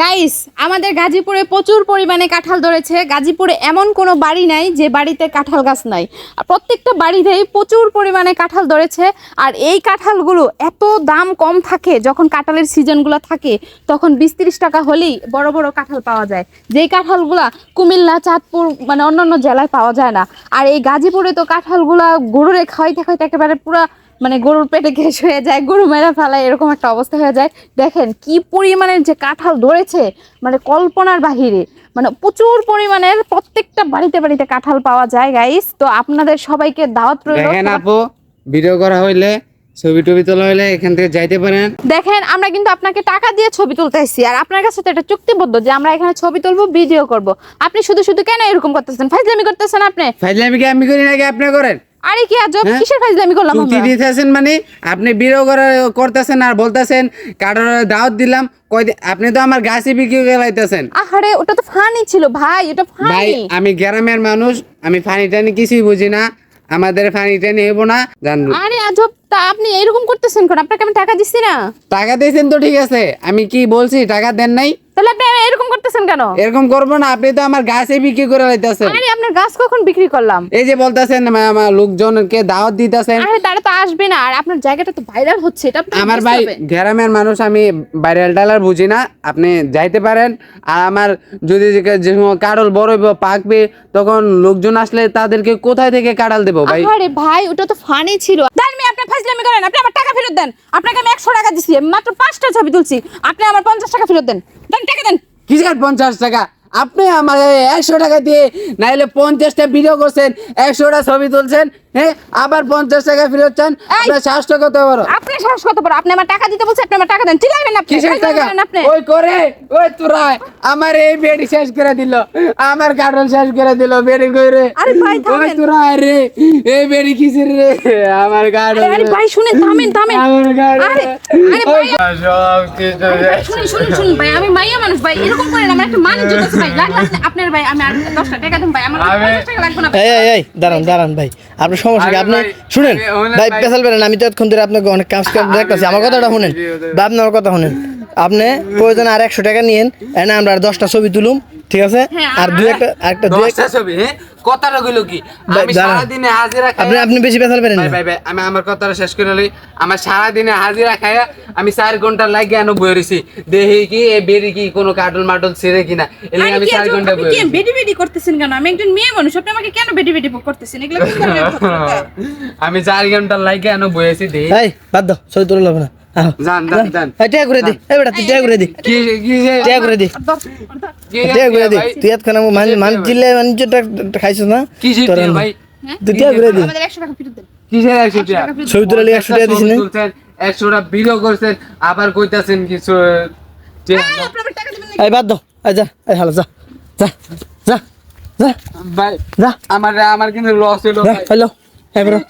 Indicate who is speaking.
Speaker 1: Guys আমাদের গাজীপুরে প্রচুর পরিমাণে কাঁঠাল ধরেছে। গাজীপুরে এমন কোনো বাড়ি নাই যে বাড়িতে কাঁঠাল গাছ নাই। আর প্রত্যেকটা বাড়িতেই প্রচুর পরিমাণে কাঁঠাল ধরেছে। আর এই কাঁঠালগুলো এত দাম কম থাকে, যখন কাঁঠালের সিজনগুলো থাকে, তখন বিশ টাকা হলেই বড় বড় কাঁঠাল পাওয়া যায়। যেই কাঁঠালগুলা কুমিল্লা, চাঁদপুর মানে অন্যান্য জেলায় পাওয়া যায় না। আর এই গাজীপুরে তো কাঁঠালগুলা গরুরে খাইতে খাইতে একেবারে পুরা মানে গরুর পেটে গ্যাস হয়ে যায় গরু মেরা ফেলায় এরকম একটা অবস্থা হয়ে যায়। দেখেন কি পরিমাণের যে কাঁঠাল ধরেছে মানে কল্পনার বাহিরে মানে প্রচুর পরিমাণের প্রত্যেকটা বাড়িতে বাড়িতে কাঁঠাল পাওয়া যায় গাইস তো আপনাদের সবাইকে দাওয়াত রইল।
Speaker 2: দেখেন আপু ভিডিও করা হইলে ছবি টবি তোলা হইলে এখান থেকে যাইতে পারেন।
Speaker 1: দেখেন আমরা কিন্তু আপনাকে টাকা দিয়ে ছবি তুলতে এসেছি আর আপনার কাছে তো এটা চুক্তিবদ্ধ যে আমরা এখানে ছবি তুলবো ভিডিও করব। আপনি শুধু শুধু কেন এরকম করতেছেন? ফাইজলামি করতেছেন আপনি?
Speaker 2: ফাইজলামি কি আমি করি নাকি আপনি করেন?
Speaker 1: আরে কি আজব
Speaker 2: হ্যাঁ?
Speaker 1: কিসের ফাইজলামি করলাম
Speaker 2: চুক্তি
Speaker 1: আমরা?
Speaker 2: দিতেছেন মানে আপনি করতেছেন আর বলতেছেন কারোর দাওয়াত দিলাম দি- আপনি তো আমার গাছে বিক্রি গেলাইতেছেন
Speaker 1: ওটা তো ফানি ছিল ভাই ওটা
Speaker 2: ভাই আমি গ্রামের মানুষ আমি ফানি টানি কিছুই বুঝি না আমাদের ফানি টানি হব না জানব।
Speaker 1: আরে আজব তা আপনি এরকম করতেছেন কোন? আপনাকে আমি টাকা দিচ্ছি না?
Speaker 2: টাকা দিয়েছেন তো ঠিক আছে আমি কি বলছি টাকা দেন নাই?
Speaker 1: তাহলে আপনি এরকম করতেছেন কেন?
Speaker 2: এরকম করব না আপনি তো আমার গাছে বিক্রি করে লাইতেছেন।
Speaker 1: আরে আপনার গাছ কখন বিক্রি করলাম?
Speaker 2: এই যে বলতেছেন আমার লোকজনকে দাওয়াত দিতেছেন।
Speaker 1: আরে তারা তো আসবে না। আর আপনার জায়গাটা তো ভাইরাল হচ্ছে এটা
Speaker 2: আমার ভাই গ্রামের মানুষ আমি ভাইরাল টালার বুঝি না। আপনি যাইতে পারেন। আর আমার যদি যে- কাড়ল বড় হইব, পাকবে তখন লোকজন আসলে তাদেরকে কোথায় থেকে কাড়াল দেবো ভাই?
Speaker 1: আরে ভাই ওটা তো ফানি ছিল। আপনি ফাজলামি করেন, আপনি আমার টাকা ফেরত দেন। আপনাকে আমি একশো টাকা আমি মাত্র পাঁচটা ছবি তুলছি। আপনি আমার পঞ্চাশ টাকা ফেরত দেন। দেন, টাকা দেন।
Speaker 2: কিসের পঞ্চাশ টাকা? আপনি আমার একশো টাকা দিয়ে নাইলে পঞ্চাশটা ভিডিও করছেন, একশোটা ছবি তুলছেন হ্যাঁ? আবার পঞ্চাশ টাকা ফেরত চান আপনার কত বড়?
Speaker 1: আপনি সাহস কত বড়? আপনি আমার টাকা দিতে বলছেন আপনি আমার টাকা দেন। চিল্লাবেন আপনি
Speaker 2: কিসের টাকা? ওই করে ওই তোরা আমার এই বেডি শেষ করে দিল। আমার কাটল শেষ করে দিল বেডি করে
Speaker 1: আরে ভাই,
Speaker 2: ওই
Speaker 1: থামেন।
Speaker 2: তোরা রে। এই বেডি কিসের রে? আমার কাটল
Speaker 1: আরে, আরে ভাই শুনেন থামেন থামেন।
Speaker 2: আমার কাটল
Speaker 1: আরে আরে ভাই আরে ভাই, শুনুন শুনুন শুনুন ভাই আমি মাইয়া মানুষ ভাই এরকম করেন আমার একটা মান ইজ্জত আছে ভাই আপনি- আপনার ভাই আমি আর দশটা টাকা দেন ভাই আমার পঞ্চাশ টাকা লাগবে না
Speaker 3: এই এই এই দাঁড়ান দাঁড়ান ভাই আপনার সমস্যা কি? আপনি শুনেন ভাই পেশাল বেরেন আমি তো এতক্ষণ ধরে আপনাকে অনেক কাজ কাজ দেখতেছি আমার কথাটা শুনেন। বা আপনার কথা শুনেন। আপনি প্রয়োজন আর একশো টাকা নিয়েন এনে আমরা আর দশটা ছবি তুলুম ঠিক আছে?
Speaker 1: হ্যাঁ,
Speaker 3: আর দুই একটা একটা দুই
Speaker 2: দশটা ছবি হ্যাঁ? কথাটা কইল কি? আমি
Speaker 3: দাঁড়ান।
Speaker 2: সারাদিনে হাজিরা খাই
Speaker 3: আপনি আপনি বেশি পেশাল বেরেন
Speaker 2: ভাই ভাই ভাই আমি আমার কথাটা শেষ করে লই। আমার সারাদিনে হাজিরা খাইয়া আমি চার ঘণ্টা লাগে আনো বই রইছি। দেখি কি এ বেরি কি কোনো কাটল মাটল ছেড়ে কিনা? এলে আমি চার
Speaker 1: ঘণ্টা
Speaker 2: বই
Speaker 1: কি বেডি বেডি করতেছেন কেন? আমি একজন মেয়ে মানুষ আপনি আমাকে কেন বেডি বেডি করতেছেন? এগুলো কি
Speaker 2: আমি চার ঘণ্টা লাগে আনো বইছি দেখি।
Speaker 3: এই বাদ দাও ছবি তুলে লাগবে না।
Speaker 2: জান জান জান।
Speaker 3: টিয়া করে দি। এই বেটা তুই টিয়া করে দি।
Speaker 2: কি কি
Speaker 3: টিয়া করে দি।
Speaker 1: আর দর- আর দর।
Speaker 2: কি
Speaker 3: টিয়া করে দি। তুই এতক্ষণ আমার মান মান চিল্লে মানিজ্যটা খাইছিস না?
Speaker 2: কি ভাই?
Speaker 3: তুই টিয়া করে দি।
Speaker 1: আমাদের একশো টাকা ফেরত দেন।
Speaker 2: কিসের একশো টাকা
Speaker 1: টাকা
Speaker 3: ছবি তুলে একশো টাকা দিস না?
Speaker 2: একশোটা ভিডিও করছেন আবার কইতাছেন কিছু যে-
Speaker 1: দেন। এই, আপনি আমার টাকা দিবেন না।
Speaker 3: এই বাদ দাও এই যা এই হালো যা। যা যা যা।
Speaker 2: ভাই
Speaker 3: যা।
Speaker 2: আমার আমার কিন্তু লস হলো।
Speaker 3: হ্যালো। হ্যাঁ।